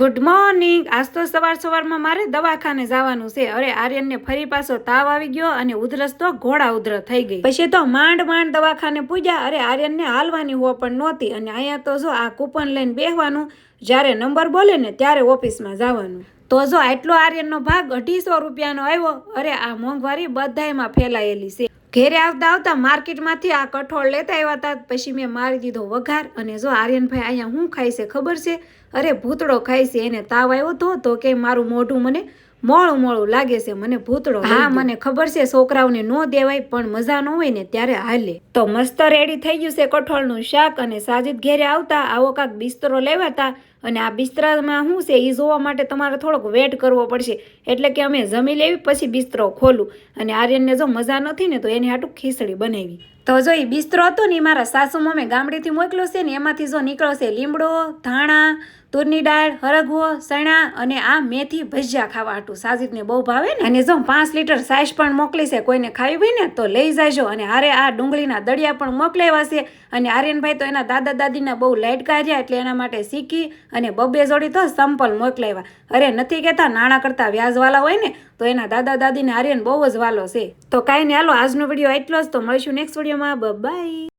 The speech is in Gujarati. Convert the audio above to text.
ગુડ મોર્નિંગ આજ તો સવાર સવારમાં મારે દવાખાને જવાનું છે. અરે, આર્યનને ફરી પાછો તાવ આવી ગયો અને ઉધરસ તો ઘોડા ઉધર થઈ ગઈ. પછી તો માંડ માંડ દવાખાને પૂજ્યા અરે, આર્યનને હાલવાની હો પણ નહોતી. અને અહીંયા તો જો આ કૂપન લઈને બેહવાનું, જ્યારે નંબર બોલે ને ત્યારે ઓફિસમાં જવાનું. તો જો આટલો આર્યનનો ભાગ અઢીસો રૂપિયાનો આવ્યો, અરે આ મોંઘવારી બધાયમાં ફેલાયેલી છે. ઘેરે આવતા આવતા માર્કેટમાંથી આ કઠોળ લેતા આવ્યા હતા, પછી મેં મારી દીધો વઘાર અને જો આર્યનભાઈ અહીંયા હું ખાય છે ખબર છે? અરે ભૂતળો ખાય છે, એને તાવ આવ્યો તો તો કે મારું મોઢું મને મોળું મોળું લાગે છે મને ભૂતળો હા મને ખબર છે છોકરાઓને ન દેવાય પણ મજા ન હોય ને ત્યારે હાલે. તો મસ્ત રેડી થઈ ગયું છે કઠોળનું શાક અને સાજિદ ઘેરે આવતા આવો કાંક બિસ્તરો લેવાતા અને આ બિસ્તરામાં શું છે એ જોવા માટે તમારે થોડોક વેટ કરવો પડશે. એટલે કે અમે જમી લેવી પછી બિસ્તરો ખોલું. અને આર્યનને જો મજા નથી ને તો એની હાટું ખીચડી બનાવી. તો જો એ બિસ્તરો હતો ને એ મારા સાસુ મમ્મી ગામડેથી મોકલ્યો છે ને એમાંથી જો નીકળ્યો છે લીમડો ધાણા તુરની દાળ, હરગવો સણા અને આ મેથી ભજીયા ખાવા હાટું. સાજીદને બહુ ભાવે ને? અને જો પાંચ લીટર સાઈઝ પણ મોકલી છે, કોઈને ખાવી હોય ને, તો લઈ જાયજો અને હારે આ ડુંગળીના દળિયા પણ મોકલાવ્યા છે. અને આર્યનભાઈ તો એના દાદા દાદીના બહુ લાઈટ કાઢ્યા એટલે એના માટે શીખી અને બબ્બે જોડી તો સંપલ મોકલાવ્યા. અરે નથી કહેતા, નાણાં કરતાં વ્યાજવાલા હોય ને, તો એના દાદા દાદીને આર્યન બહુ જ વાલો છે. તો કાંઈ નહીં, હાલો, આજનો વીડિયો એટલો જ. તો મળીશું નેક્સ્ટ વિડીયોમાં. બાય